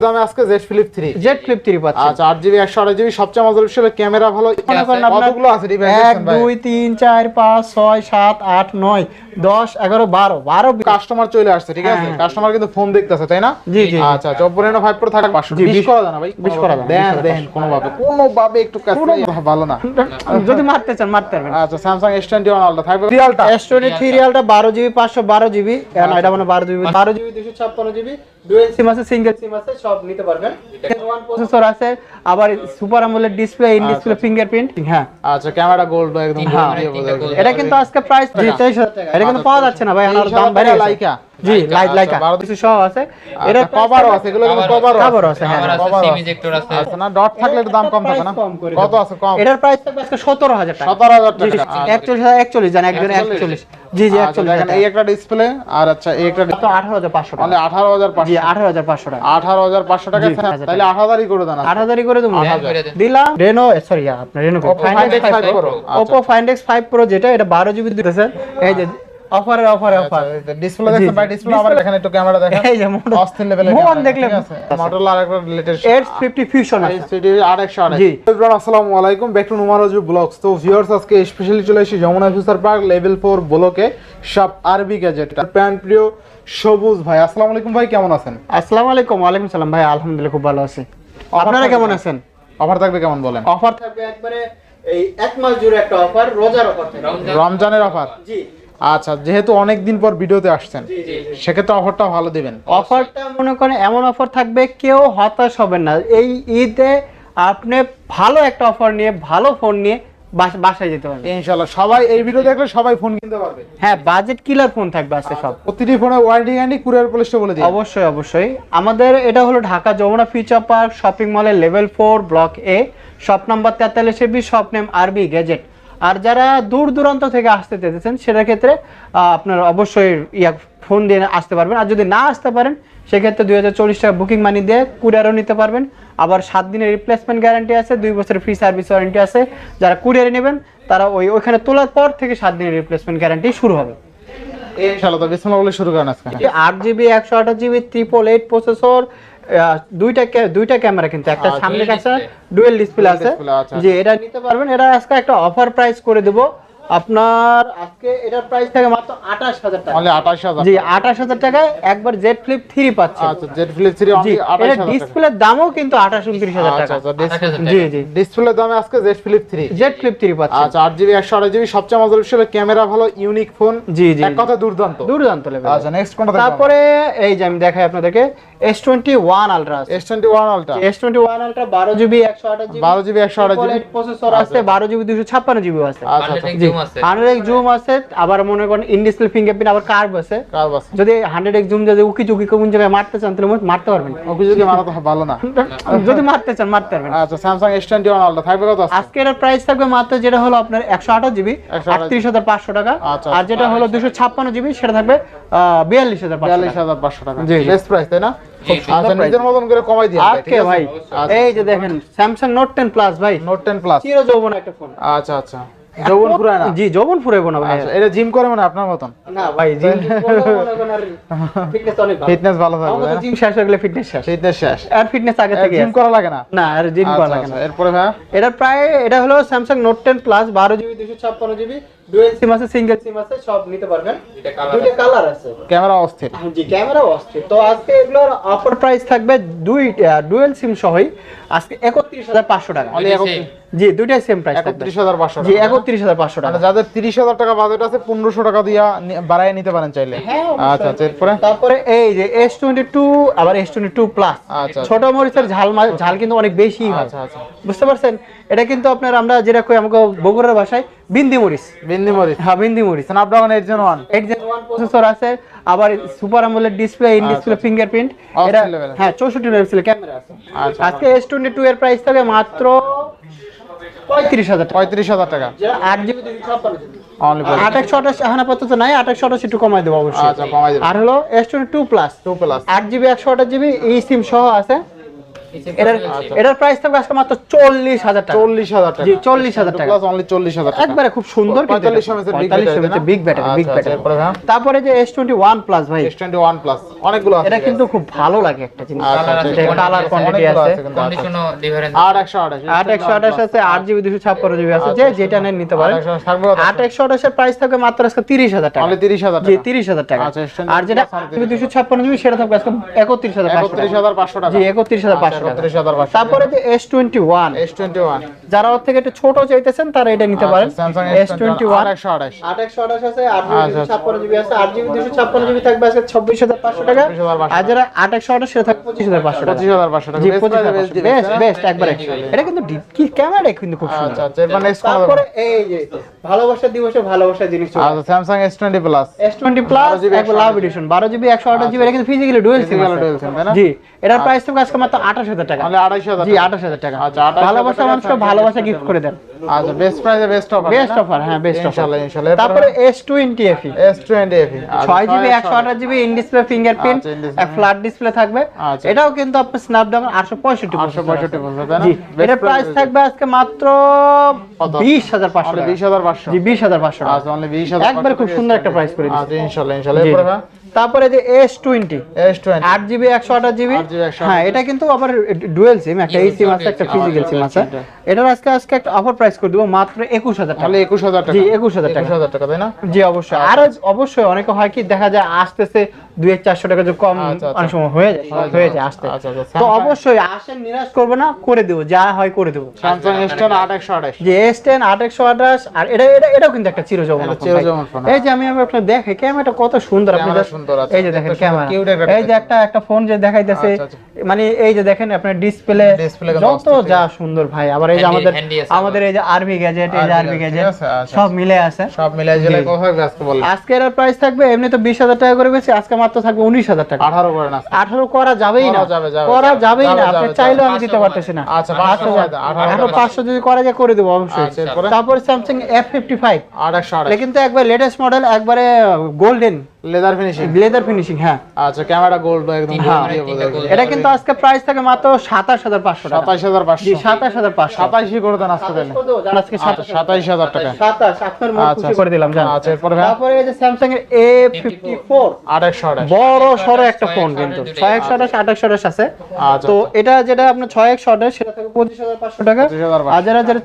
দামে আজকে Z flip three Z flip three পাচ্ছেন। আচ্ছা জিবি সবচেয়ে মজার বিষয় হলো ক্যামেরা ভালো। মনে করেন কতগুলো আছে ডিভাইস এক দুই তিন চার পাঁচ ছয় সাত আট নয় দশ এগারো বারো বারো কাস্টমার চলে আসছে ঠিক আছে? হ্যাঁ। কাস্টমার কিন্তু ফোন দেখতেছে তাই না? জি, জি। আচ্ছা বিশ বিশ- করা যায় ভাই? বিশ করা যায় না, দেন বিশ করা দেন কোনোভাবে। কোনোভাবে একটু কাজ ভালো না। যদি মারতে চান মারতে পারবেন। আচ্ছা এস টোয়েন্টি ওয়ান থাকবে। রিয়ালটা এস টোয়েন্টি থ্রি রিয়ালটা বারো জিবি পাঁচশো বারো জিবি এটা মানে বারো জিবি বারো জিবি দুশো ছাপ্পান্ন জিবি ডুয়েল সিম আছে সিঙ্গেল সিম আছে সব নিতে পারবেন। ওয়ান প্রসেসর আছে আবার super display in display fingerprint হ্যাঁ। আচ্ছা ক্যামেরা গোল্ড একদম হ্যাঁ। এটা কিন্তু আজকে প্রাইস টাকা। এটা কিন্তু পাওয়া যাচ্ছে না ভাই আমার দাম বাইরে লাইকা? জি লাইট আচ্ছা, লাইকা সহ আছে। এটা এটা কভারও আছে এগুলো কিন্তু কভারও কভারও আছে হ্যাঁ আছে সিম আছে। আচ্ছা না ডট থাকলে একটু দাম কম থাকে না? কত আছে কম? এটার প্রাইস থাকবে আজকে সতেরো হাজার টাকা। সতেরো হাজার টাকা। একচল্লিশ হাজার একচল্লিশ জান একজন একচল্লিশ। জি জি আচ্ছা, দেখেন এই একটা ডিসপ্লে আর আচ্ছা এই একটা তো আঠারো হাজার পাঁচশো টাকা। মানে আঠারো হাজার জি পাঁচশো আঠারো হাজার পাঁচশো টাকা। আঠারো হাজার পাঁচশো টাকা তাহলে আট ই করে দেন আট ই করে দেবো। করে দেন। দিলাম রেনো সরি আপনার Reno Oppo Find X Pro। আচ্ছা। এক্স ফাইভ প্রো যেটা এটা বারো জিবি দিতেছে এই যে অফারে অফারে অফার ডিসপ্লে দেখছেন ভাই ডিসপ্লে আবার দেখেন একটু ক্যামেরা দেখেন। এই যে মোটর- অস্থির লেভেলের মোহন দেখলে মডেল আর একটা লেটেস্ট এইট ফিফটি ফিউশন আছে। জি। আসসালামু আলাইকুম ব্যাক টু নুমারজু ব্লগস তো ভিউয়ার্স আজকে স্পেশালি চলে এসেছি Jamuna future park level four ব্লকে সব আরবি গ্যাজেট প্যান প্রিয় সবুজ ভাই আসসালামু আলাইকুম ভাই কেমন আছেন? আসসালামু আলাইকুম ওয়ালাইকুম সালাম ভাই আলহামদুলিল্লাহ খুব ভালো আছি। আপনারা কেমন আছেন? অফার থাকবে কেমন বলেন? অফার থাকবে একবারে এই এক মাস জুড়ে একটা অফার রোজার অফার রমজান রমজানের অফার জি। আচ্ছা যেহেতু অনেক দিন পর ভিডিওতে আসছেন সেক্ষেত্রে অফারটা ভালো দিবেন। অফারটা মনে করেন এমন অফার থাকবে কেউ হতাশ হবেন না। এই ঈদে আপনি ভালো একটা অফার নিয়ে ভালো ফোন নিয়ে বাস- বাসায় যেতে পারবেন। ইনশাআল্লাহ সবাই এই ভিডিও দেখলে সবাই ফোন কিনতে পারবে। হ্যাঁ বাজেট কিলার ফোন থাকবে আজকে সব। প্রতিটি ফোনে ওয়ারেন্টি গ্যারান্টি কুরিয়ার পলিশটা বলে দিই অবশ্যই অবশ্যই। আমাদের এটা হলো Dhaka Jamuna future park shopping মলের level four block A shop number তেতাল্লিশে B shop name RB gadget আর যারা দূর দূরান্ত থেকে আসতে চেয়েছেন সেটার ক্ষেত্রে আপনার অবশ্যই ইয়া ফোন দিয়ে আসতে পারবেন। আর যদি না আসতে পারেন সেক্ষেত্রে দুই হাজার চল্লিশ টাকা বুকিং মানি দিয়ে কুরিয়ারও নিতে পারবেন। আবার সাত দিনের রিপ্লেসমেন্ট গ্যারান্টি আছে দুই বছরের ফ্রি সার্ভিস ওয়ারেন্টি আছে। যারা কুরিয়ারে নেবেন তারা ওই ওইখানে তোলার পর থেকে সাত দিনের রিপ্লেসমেন্ট গ্যারান্টি শুরু হবে। ইনশাআল্লাহ তো বিসমিল্লাহ বলে শুরু করেন আজকে। আট জিবি একশো আঠাশ জিবি ট্রিপল এইট প্রসেসর দুইটা দুইটা ক্যামেরা কিন্তু একটা আচ্ছা, সামনে ডুয়েল ডিসপ্লে আছে। আচ্ছা। যে এটা নিতে পারবেন। এটা আজকে একটা অফার প্রাইস করে দেব। আপনার আজকে এটার প্রাইস থাকে মাত্র আঠাশ হাজার টাকা। অনলি 28000 জি আঠাশ হাজার টাকায় একবার জেড ফ্লিপ থ্রি পাচ্ছে। আচ্ছা জেড ফ্লিপ 3 অনলি 28000 টাকা। ডিসপ্লের দামও কিন্তু আঠাশ উনত্রিশ হাজার আচ্ছা টাকা। আচ্ছা জি জি। ডিসপ্লে দামে আজকে Z flip 3 Z flip three পাচ্ছে। আচ্ছা 8 জিবি সবচেয়ে মজার বিষয় হলো ক্যামেরা ভালো ইউনিক ফোন জি জি। এক কথা দুর্দান্ত। দুর্দান্ত লেভেল আচ্ছা নেক্সট কোনটা তারপরে এই যে আমি দেখাই আপনাদেরকে এস টোয়েন্টি ওয়ান আলট্রা আছে S21 ultra S twenty one ultra বারো জিবি একশো আঠাশ জিবি 12 জিবি 128 জিবি প্রসেসর আছে। আছে আচ্ছা আচ্ছা। আছে। জুম আবার মনে করেন ইন ডিসপ্লে ফিঙ্গারপ্রিন্ট আবার কার্ভ আছে। যদি হান্ড্রেড এক্স জুম যদি উকি চুকি কোন জায়গায় মারতে চান তাহলে মারতে পারবেন। অভিযোগে মারা তো ভালো না। যদি মারতে চান মারতে পারবেন। আচ্ছা স্যামসাং S21 আলট্রা থাকবে কত আছে? আজকে এর প্রাইস থাকবে মাত্র যেটা হলো আপনার একশো আঠাশ জিবি 128 হাজার পাঁচশো টাকা। আচ্ছা, আর যেটা হলো দুশো ছাপ্পান্ন জিবি সেটা থাকবে বিয়াল্লিশ হাজার বিয়াল্লিশ হাজার 42500 টাকা। বেস্ট প্রাইস তাই না? জি। আচ্ছা নিজের মতন করে কমাই দিয়ে ভাই, আজকে ভাই? আচ্ছা। এই যে দেখেন স্যামসাং নোট টেন প্লাস ভাই। নোট টেন প্লাস চির যৌবন একটা ফোন আচ্ছা আচ্ছা। যৌবন পুরায় না জি যৌবন ফুরাইবো না ভাই। আচ্ছা এটা জিম করে মানে আপনার মতন? না ভাই জিম ফিটনেস অনেক ভালো। ফিটনেস ভালো থাকবে আমাদের জিম শেষ হয়ে গেলে ফিটনেস শেষ। ফিটনেস শেষ। আর ফিটনেস আগে থেকে জিম করা লাগে না? না আর জিম করা আচ্ছা, লাগে না। আচ্ছা, এরপরে ভাই এটা প্রায় এটা হলো স্যামসাং নোট টেন প্লাস বারো জিবি দুশো ছাপ্পান্ন জিবি ডুয়েল সিম আছে সিঙ্গেল সিম আছে সব নিতে পারবেন। কালার কালার আছে। ক্যামেরা অস্থির। জি ক্যামেরা অস্থির। তো আজকে এগুলোর অফার প্রাইস থাকবে দুই ডুয়েল সিম সহই। আজকে একত্রিশ হাজার পাঁচশো টাকা। জি দুইটাই সেম প্রাইস একত্রিশ হাজার পাঁচশো জি একত্রিশ হাজার পাঁচশো টাকা। মানে যাদের তিরিশ হাজার টাকা বাজেট আছে পনেরোশো টাকা দিয়া বাড়ায় নিতে পারেন চাইলে। হ্যাঁ, আচ্ছা আচ্ছা এরপরে? তারপরে এই যে এস টোয়েন্টি টু আবার এস টোয়েন্টি টু প্লাস আচ্ছা। ছোট মরিচের ঝাল ঝাল কিন্তু অনেক বেশি হয়। আচ্ছা আচ্ছা। বুঝতে পারছেন? এটা কিন্তু আপনার আমরা যেটা কই আমাকে বগুড়ার ভাষায় বিন্দি মরিচ। বিন্দি মরিচ। হ্যাঁ বিন্দি মরিচ। Snapdragon eight gen one eight one processor আছে আবার সুপার আমলের ডিসপ্লে ইন ডিসপ্লে ফিঙ্গারপ্রিন্ট এটা হ্যাঁ চৌষট্টি মেগাপিক্সেল ক্যামেরা আছে। আচ্ছা আজকে এস টোয়েন্টি টু এর প্রাইস থাকে মাত্র পঁয়ত্রিশ হাজার টাকা। পঁয়ত্রিশ হাজার টাকা। আট জিবি অনলি আঠাশ এখন আপাতত নাই আঠাশ আঠাশ একটু কমাই দেবো অবশ্যই। আচ্ছা আর হলো S twenty two plus two plus আট জিবি একশো আঠাশ জিবি এই সিম সহ আছে। এটার এটার প্রাইস থাকবে আজকে মাত্র চল্লিশ হাজার টাকা। চল্লিশ হাজার টাকা। জি, 40,000 টাকা। প্লাস অনলি চল্লিশ হাজার একবারে খুব সুন্দর কিন্তু এটা। 45 এমএস এর big 45 battery, এমএস এর তাই না? বিগ ব্যাটারি বিগ আচ্ছা, আচ্ছা, ব্যাটারি তারপরে যে এস টোয়েন্টি ওয়ান প্লাস ভাই। এস টোয়েন্টি ওয়ান প্লাস অনেকগুলো এটা কিন্তু খুব ভালো লাগে একটা জিনিস। আচ্ছা, আচ্ছা, কালার কোয়ান্টিটি আছে। আচ্ছা। একশো আঠাশ। আট একশো আঠাশ আছে আট জিবি দুশো ছাপ্পান্ন জিবি আছে যে যেটা নেন নিতে পারেন। আট একশো? আঠাশের প্রাইস থাকবে মাত্র আজকে তিরিশ হাজার টাকা। অনলি তিরিশ হাজার জি তিরিশ হাজার টাকা। আচ্ছা, আর যেটা দুশো ছাপ্পান্ন জিবি সেটা থাকবে আজকে একত্রিশ হাজার পাঁচশো একত্রিশ টাকা হাজার পাঁচশো টাকা। জি একত্রিশ হাজার পাঁচশো টাকা। তারপরে যে S twenty one S twenty one যারা ওর থেকে একটু ছোট চাইতেছেন তারা এটা নিতে পারেন। আছে আচ্ছা, আছে থাকবে আজকে টাকা। আর যারা সেটা থাকবে টাকা। টাকা। বেস্ট বেস্ট একবারে। এটা কিন্তু কি ক্যামেরা কিন্তু খুব সুন্দর। আচ্ছা আচ্ছা তারপরে এই যে ভালোবাসা দিবসে ভালোবাসা জিনিস আচ্ছা Samsung S twenty plus S twenty plus 12 GB একবার লাভ এডিশন এটা কিন্তু ফিজিক্যালি ডুয়েল সিম তাই না? জি এটার প্রাইস থাকবে আজকে মাত্র আঠাশ হাজার টাকা। আড়াইশো হাজার জি আঠাশ হাজার টাকা। আচ্ছা, ভালোবাসা মানুষকে ভালোবাসা গিফট করে দেন। আচ্ছা বেস্ট প্রাইসে বেস্ট অফার বেস্ট অফার হ্যাঁ বেস্ট অফার ইনশাআল্লাহ ইনশাআল্লাহ তারপরে S twenty FE S twenty FE ছয় জিবি একশো আঠাশ জিবি ইন ডিসপ্লে ফিঙ্গারপ্রিন্ট আচ্ছা, in display। ফ্ল্যাট ডিসপ্লে থাকবে। আচ্ছা। এটাও কিন্তু স্ন্যাপড্রাগন তাই না? জি প্রাইস থাকবে আজকে মাত্র কত? বিশ হাজার পাঁচশো অনলি টাকা। বিশ হাজার পাঁচশো। জি বিশ হাজার পাঁচশো টাকা। আচ্ছা অনলি বিশ হাজার খুব সুন্দর একটা প্রাইস করে দিচ্ছি আচ্ছা ইনশাআল্লাহ ইনশাআল্লাহ এরপরে তারপরে যে এস টোয়েন্টি এস টোয়েন্টি আট জিবি একশো আঠাশ জিবি? 8 GB 128 হ্যাঁ এটা কিন্তু আবার ডুয়েল সিম একটা এই সিম আছে একটা ফিজিক্যাল সিম আছে। এটার আজকে আজকে একটা অফার প্রাইস করে দেবো মাত্র একুশ হাজার টাকা। একুশ হাজার টাকা। জি, 21,000 টাকা। একুশ হাজার টাকা তাই না? জি অবশ্যই। আর অবশ্যই অনেকে হয় কি দেখা যায় আসতেছে দুই চারশো টাকা কম আচ্ছা, আচ্ছা। অনেক সময় হয়ে যায় হয়ে যায়। আসতে। আচ্ছা, তো অবশ্যই আসেন নিরাশ করবে না করে দেবো যা হয় করে দেবো। স্যামসাং এস টেন আট একশো আঠাশ। যে এস টেন আট একশো আঠাশ আর এটা এটা এটাও কিন্তু একটা চিরজীবন ফোন, এই যে আমি আপনার দেখে ক্যামেরাটা কত সুন্দর আপনি সুন্দর আছে, এই যে দেখেন ক্যামেরা এই যে একটা একটা ফোন যে দেখাইতেছে আচ্ছা, আচ্ছা। মানে এই যে দেখেন আপনার ডিসপ্লে যত যা সুন্দর ভাই। আবার এই যে আমাদের আমাদের। এই যে আরবি গ্যাজেট এই যে আরবি গ্যাজেট আচ্ছা, সব মিলে আছে। সব জেলে কত আজকে বলেন আজকের প্রাইস থাকবে এমনি তো বিশ হাজার টাকা করে বেশি আজকে মাত্র থাকবে উনিশ হাজার টাকা। আঠারো করে না আঠারো করা যাবেই না। করা যাবে, যাবে, করা যাবে, যাবেই না। আপনি চাইলেও আমি দিতে পারতেছি না। আচ্ছা, পাঁচশো আচ্ছা, করে দাও, আঠারো আঠারো করে পাঁচশো যদি করা যায় করে দেবো অবশ্যই? তারপরে স্যামসাং এফ ফিফটি ফাইভ আট একশো আঠাশ এটা কিন্তু একবার লেটেস্ট মডেল একবারে golden leather finishing leather finishing হ্যাঁ। আচ্ছা ক্যামেরা গোল্ড একদম হ্যাঁ, gold দিয়ে তিনটা বোঝা gold। যায়। এটা কিন্তু আজকে প্রাইস থাকে মাত্র টাকা। জি করে দেন আজকে তাহলে। আজকে টাকা? আপনার করে দিলাম জান। আচ্ছা এরপরে তারপরে এই যে এর বড় একটা ফোন কিন্তু। আছে। তো এটা যেটা সেটা থাকে টাকা। আর যারা যারা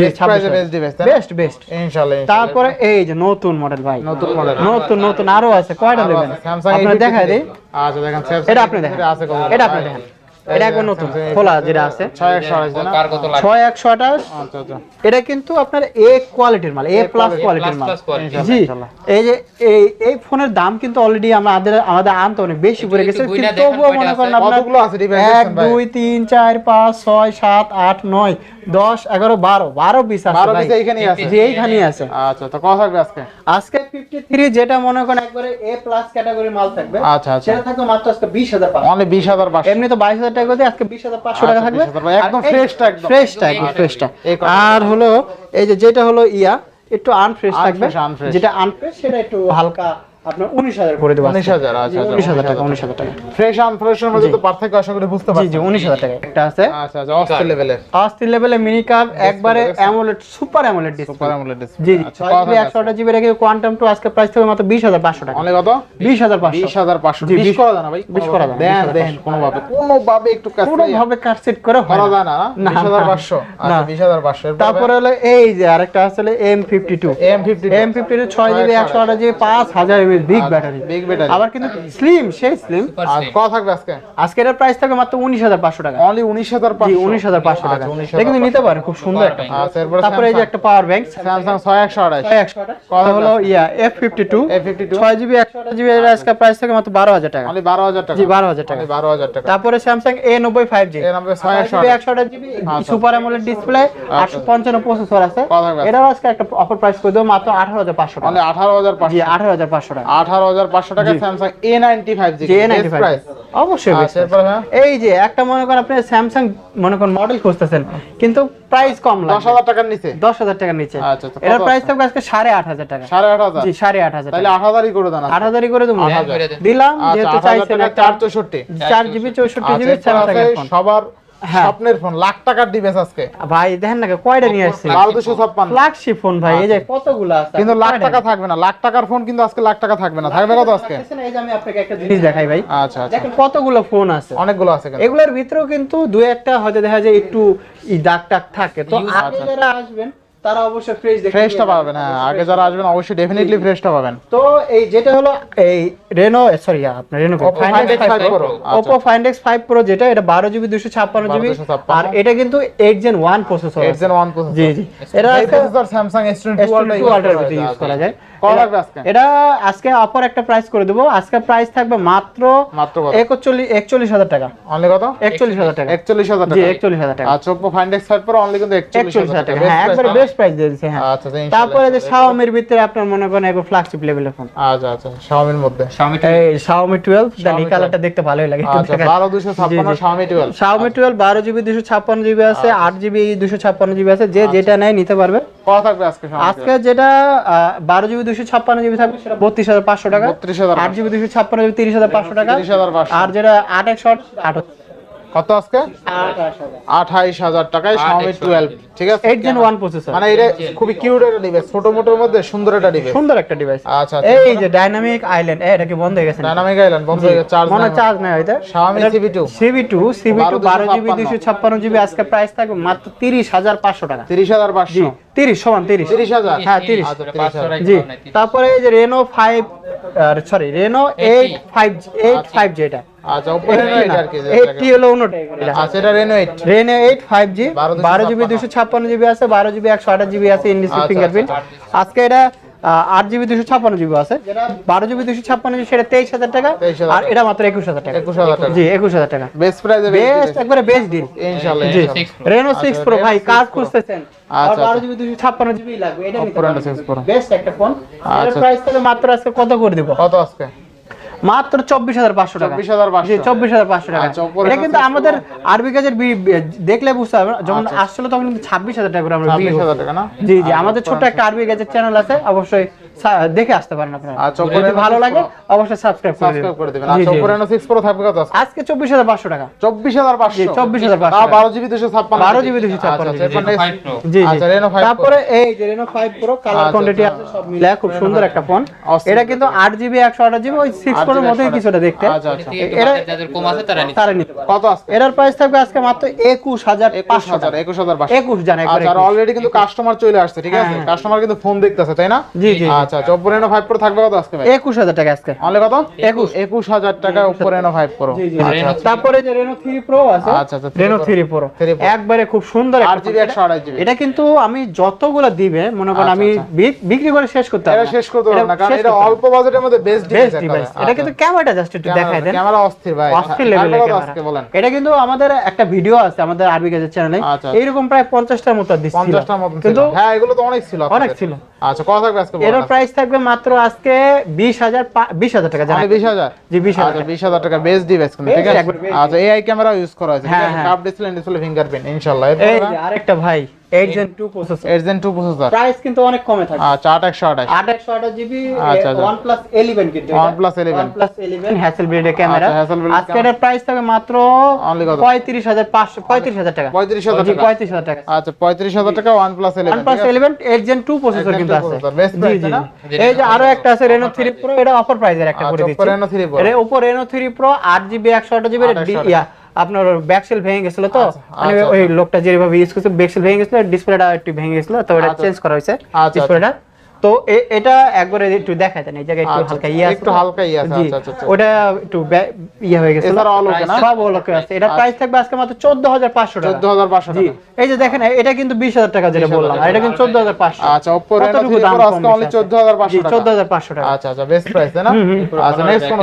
জি বেস্ট বেস্ট ইনশাআল্লাহ। তারপরে এই যে নতুন মডেল ভাই। নতুন মডেল নতুন নতুন আরও আছে কয়টা দেখেন নেবেন আপনার A53 দেখাই দিই। আচ্ছা দেখেন এটা আপনি দেখেন। আছে? এটা আপনি দেখেন। এটা একবার নতুন খোলা যেটা আছে। ছয় একশো আঠাশ আচ্ছা আচ্ছা। এটা কিন্তু আপনার এ কোয়ালিটির মাল এ প্লাস কোয়ালিটির মাল। জি এই যে এই এই ফোনের দাম কিন্তু অলরেডি আমাদের আমাদের আনতে অনেক বেশি পড়ে গেছে। কিন্তু তবুও মনে করেন আপনার কতগুলো আছে ডিভাইস এক দুই তিন চার পাঁচ ছয় সাত আট নয় দশ এগারো বারো বারো পিস আছে এইখানেই আছে। জি এইখানেই আছে। আচ্ছা তো কত থাকবে আজকে? আজকে ফিফটি থ্রি যেটা মনে করেন একবারে এ প্লাস ক্যাটাগরি মাল থাকবে। আচ্ছা আচ্ছা। সেটা থাকবে মাত্র আজকে বিশ হাজার অনলি বিশ হাজার এমনি তো বাইশ হাজার টাকা করে আজকে বিশ হাজার পাঁচশো টাকা আচ্ছা, থাকবে। একদম fresh একদম। ফ্রেশটা একদম ফ্রেশটা আর হলো এই যে যেটা হলো ইয়া একটু আনফ্রেশ থাকবে। Unfresh, unfresh। যেটা আনফ্রেশ সেটা একটু হালকা আপনার 19000 করে দেব 19000 আচ্ছা 19000 টাকা 19000 টাকা। ফ্রেশ আম ফ্রেশের মধ্যে জি। জি 19000 জি আচ্ছা 108 তারপরে এই যে আরেকটা আসলে এর বিগ ব্যাটারি বিগ ব্যাটারি আবার কিন্তু স্লিম স্লিম কত থাকবে আজকে? আজকে এর প্রাইস থাকবে মাত্র 19500 টাকা। অনলি 19500 19500 টাকা। নিতে খুব সুন্দর একটা। তারপরে এই যে একটা পাওয়ার ব্যাংক স্যামসাং 6128 6128 হলো ইয়া F52 6GB এর আজকে প্রাইস থাকবে মাত্র 12000 টাকা। অনলি 12000 টাকা। জি 12000 টাকা। 12000 টাকা। সুপার অ্যামোলেড ডিসপ্লে 855 প্রসেসর আছে। এটার আজকে? একটা অফার প্রাইস করে দেব মাত্র 18500 টাকা। অনলি 18500 জি 18500 টাকা টাকা আঠারো হাজার পাঁচশো টাকা Samsung A G G, A95 price অবশ্যই আচ্ছা হ্যাঁ। এই যে একটা মনে করেন আপনি স্যামসাং মনে করেন মডেল খুঁজতেছেন কিন্তু প্রাইস কম দশ লাগবে হাজার টাকার নিচে? দশ হাজার টাকার নিচে। আচ্ছা, তো প্রাইস থাকবে আজকে সাড়ে আট হাজার টাকা। সাড়ে আট হাজার? জি সাড়ে আট হাজার তাহলে টাকা। আট হাজারই করে দেন আট হাজারই করে দেবো। দিলাম আচ্ছা যেহেতু চাইছেন টাকা একটা চার চৌষট্টি। চার জিবি চৌষট্টি আচ্ছা জিবি এরপর স্যামসাং আছে ফোন সবার। স্বপ্নের ফোন লাখ টাকার ডিভাইস আজকে। ভাই দেখেন না কয়টা নিয়ে আসছে? ফ্ল্যাগশিপ ফোন ভাই এই যে কতগুলো আছে? কিন্তু লাখ টাকা থাকবে না লাখ টাকার ফোন কিন্তু আজকে লাখ টাকা থাকবে না থাকবে কত আজকে? এই যে আমি আপনাকে একটা জিনিস দেখাই ভাই। আচ্ছা আচ্ছা। দেখেন কতগুলো ফোন আছে। অনেকগুলো আছে এগুলোর ভিতরেও কিন্তু দু একটা হয়তো দেখা যায় একটু দাগ টাক থাকে। তো আপনি যারা আসবেন তারা অবশ্যই ফ্রেশ ফ্রেশটা পাবেন হ্যাঁ আগে যারা আসবেন অবশ্যই ডেফিনেটলি ফ্রেশটা পাবেন। তো এই যেটা হলো এই রেনো সরি আপনার Reno Oppo Find X 5 Pro, আচ্ছা। Oppo Find 5 Pro যেটা এটা 12 জিবি 256 জিবি আর এটা কিন্তু 8 Gen 1 প্রসেসর 8 জেন ওয়ান প্রসেসর জি জি। এটা processor Samsung to S22 Ultra use করা যায়। এটা আজকে? অফার একটা প্রাইস করে দেবো। আজকে প্রাইস থাকবে মাত্র মাত্র কত? 41 41000 টাকা। অনলি কত? 41000 টাকা। একচল্লিশ হাজার জি টাকা 41000 টাকা। আচ্ছা Oppo find X five pro only কিন্তু একচল্লিশ হাজার টাকা। হ্যাঁ একবারে বেস্ট প্রাইস দিয়ে দিয়েছে হ্যাঁ। আচ্ছা আচ্ছা, তারপরে যে Xiaomi-র ভিতরে আপনার মনে করেন একবার ফ্ল্যাগশিপ লেভেলের ফোন আচ্ছা আচ্ছা এর মধ্যে। 12 দেন এই কালারটা দেখতে ভালোই লাগে। আচ্ছা দেখান। বারো দুশো ছাপ্পান্ন জি, জি। Xiaomi twelve Xiaomi 12 12 GB 256 GB আছে 8 জিবি 256 জিবি আছে যে যেটা নেয় নিতে পারবে। কত থাকবে আজকে আজকে যেটা বারো জিবি দুশো ছাপ্পান্ন জিবি থাকবে সেটা বত্রিশ হাজার পাঁচশো টাকা। 32,500 আট জিবি দুশো ছাপ্পান্ন জিবি তিরিশ হাজার পাঁচশো টাকা। 30,500 আর যেটা আট একশো আট কত আজকে? আঠাইশ হাজার টাকায় Xiaomi টুয়েলভ ঠিক আছে? এইট জেন ওয়ান প্রসেসর মানে এটা খুবই কিউট একটা ডিভাইস ছোট মোটোর মধ্যে সুন্দর একটা ডিভাইস সুন্দর একটা ডিভাইস আচ্ছা এই যে ডাইনামিক আইল্যান্ড এটা কি বন্ধ হয়ে গেছে ডাইনামিক আইল্যান্ড বন্ধ হয়ে গেছে চার্জ মনে চার্জ নেই। হয়তো। Xiaomi CB2 CB two CB two 12 বারো জিবি দুশো ছাপ্পান্ন জিবি আজকে প্রাইস থাকবে মাত্র তিরিশ হাজার পাঁচশো টাকা। তিরিশ হাজার পাঁচশো। তিরিশ সমান তিরিশ। তিরিশ হাজার। হ্যাঁ তিরিশ। আচ্ছা তিরিশ হাজার। জি তারপরে এই যে Reno five sorry Reno eight five eight five যেটা আচ্ছা ওপো রেনো এইট আর কি এইটটি হলো আচ্ছা এটা Reno eight Reno eight five G 12 বারো জিবি দুশো ছাপ্পান্ন জিবি আছে বারো জিবি একশো আঠাশ জিবি আছে ইন্ডিসি আচ্ছা, ফিঙ্গারপ্রিন্ট আজকে এটা আহ, আট জিবি দুশো ছাপ্পান্ন জিবি আছে। যেটা বারো জিবি দুশো ছাপ্পান্ন জিবি সেটা তেইশ হাজার টাকা। আর এটা মাত্র একুশ হাজার টাকা। একুশ হাজার টাকা। জি একুশ হাজার টাকা। বেস্ট প্রাইসে বেস্ট একবারে বেস্ট ডিল ইনশাআল্লাহ জি রেনো সিক্স প্রো ভাই কাজ 6 খুঁজতেছেন। আচ্ছা, বারো আচ্ছা। জিবি দুশো ছাপ্পান্ন জিবি লাগবে। এটা নিতে Oppo Reno 6 Pro। বেস্ট একটা ফোন আচ্ছা। প্রাইস তাহলে মাত্র আজকে কত করে দিব? কত আজকে? মাত্র চব্বিশ হাজার পাঁচশো টাকা। চব্বিশ হাজার পাঁচশো। টাকা। আচ্ছা, এটা কিন্তু আমাদের আরবি কাজের দেখলে বুঝতে পারবেন যখন আসছিল তখন কিন্তু ছাব্বিশ হাজার টাকা করে আমরা বিক্রি হাজার টাকা না? জি জি আমাদের ছোট্ট একটা আরবি গাজের চ্যানেল আছে অবশ্যই দেখে আসতে পারেন আপনারা। আচ্ছা, যদি ভালো লাগে অবশ্যই সাবস্ক্রাইব করে দিবেন। আচ্ছা জি। ওপো প্রো থাকবে কত আজকে? আজকে চব্বিশ হাজার পাঁচশো টাকা। চব্বিশ হাজার পাঁচশো? জি, 24,500 তাও বারো জিবি দুশো ছাপ্পান্ন। 12 GB 256 আচ্ছা, জি আচ্ছা রেনো ফাইভ তারপরে এই যে রেনো 5 প্রো কালার আচ্ছা, কোয়ান্টিটি আছে সব মিলে খুব সুন্দর একটা ফোন এটা কিন্তু 8 জিবি 128 জিবি ওই 6 মতোই কিছুটা দেখতে। আচ্ছা আচ্ছা। এরা যাদের কম আছে তারা নিতে তারা নিতে কত আজকে এটার প্রাইস থাকবে আজকে মাত্র 21500 একুশ হাজার একুশ হাজার পাঁচশো। 21 জানা একবার আচ্ছা আর অলরেডি কিন্তু কাস্টমার চলে আসছে ঠিক আছে? কাস্টমার কিন্তু ফোন দেখতেছে তাই না? জি, জি। আচ্ছা আচ্ছা থাকবে কত আজকে ভাই? 21000 টাকা আজকে। অনলি কত? 21 একুশ হাজার টাকা তারপরে যে রেনো 3 প্রো আছে আচ্ছা, আচ্ছা, 3 রেনো Pro। 3 pro 3 Pro। একবারে খুব সুন্দর আট একটা জিবি phone। একশো আঠাশ জিবি। এটা কিন্তু আমি যতগুলো দিবে মনে করেন আচ্ছা, আমি আচ্ছা। বিক্রি করে শেষ করতে এটা পারব শেষ করতে পারব না কারণ এটা অল্প বাজেটের মধ্যে বেস্ট বেস্ট ডিভাইস এটা কিন্তু ক্যামেরাটা জাস্ট একটু দেখাই দেন। ক্যামেরা অস্থির ভাই। অস্থির লেভেলের ক্যামেরা। এটা কিন্তু আমাদের একটা ভিডিও আছে আমাদের আরবি গাজের চ্যানেলে আচ্ছা। এইরকম প্রায় পঞ্চাশটার মতো দিচ্ছিল পঞ্চাশটার মতন ছিল। কিন্তু হ্যাঁ এগুলো তো অনেক ছিল অনেক ছিল। আচ্ছা কত থাকবে আজকে এর প্রাইস থাকবে মাত্র আজকে বিশ হাজার বিশ হাজার টাকা জানা বিশ হাজার? জি বিশ হাজার আচ্ছা বিশ হাজার টাকা বেস্ট ডিভাইস কিন্তু ঠিক আছে? আচ্ছা এআই ক্যামেরা ইউজ করা হয়েছে। হ্যাঁ, হ্যাঁ। কাপ ডিসপ্লে ডিসপ্লে ফিঙ্গারপ্রিন্ট ইনশাআল্লাহ। এই আরেকটা ভাই। প্রাইস কিন্তু অনেক কমে থাকে। আচ্ছা আট একশো আঠাশ আট একশো আঠাশ জিবি আচ্ছা, আচ্ছা। ওয়ান প্লাস ইলেভেন কিন্তু OnePlus 11 প্লাস ইলেভেন হ্যাসেল ব্রিডের ক্যামেরা আচ্ছা, আজকে প্রাইস মাত্র হাজার টাকা। পঁয়ত্রিশ হাজার জি টাকা। পঁয়ত্রিশ হাজার টাকা। আচ্ছা টাকা প্রসেসর কিন্তু আছে। জি জি। এই যে আরও একটা আছে রেনো থ্রি প্রো এটা অফার প্রাইজের একটা করে দিচ্ছি। Reno 3 Pro। এর উপর থ্রি প্রো আট জিবি একশো আট জিবি 828 আপনার ব্যাকসেল ভেঙে গেছিল তো মানে আচ্ছা, ওই লোকটা যেভাবে ইউজ করছে ব্যাকসেল ভেঙে গেছিল ডিসপ্লেটা একটু ভেঙে গেছিল তো এটা আচ্ছা, চেঞ্জ করা হয়েছে আচ্ছা, ডিসপ্লেটা তো এটা একবারে একটু দেখাই দেন এই জায়গায় একটু আচ্ছা, হালকা ইয়ে একটু হালকা ইয়ে আছে, আচ্ছা, আচ্ছা, আচ্ছা। ওটা একটু ইয়ে হয়ে গেছে। এছাড়া all okay না? সব all okay আছে। এটা প্রাইস থাকবে আজকে মাত্র 14500 টাকা। চোদ্দ হাজার পাঁচশো জি টাকা। এই যে দেখেন এটা কিন্তু 20000 টাকা যেটা বললাম আর এটা কিন্তু 14500 আচ্ছা ওপো রেনো কতটুকু থ্রি দাম প্রো কম আজকে অনলি আছে? চোদ্দ হাজার পাঁচশো জি টাকা। 14500 টাকা। আচ্ছা আচ্ছা বেস্ট প্রাইস তাই না? আচ্ছা নেক্সট কোন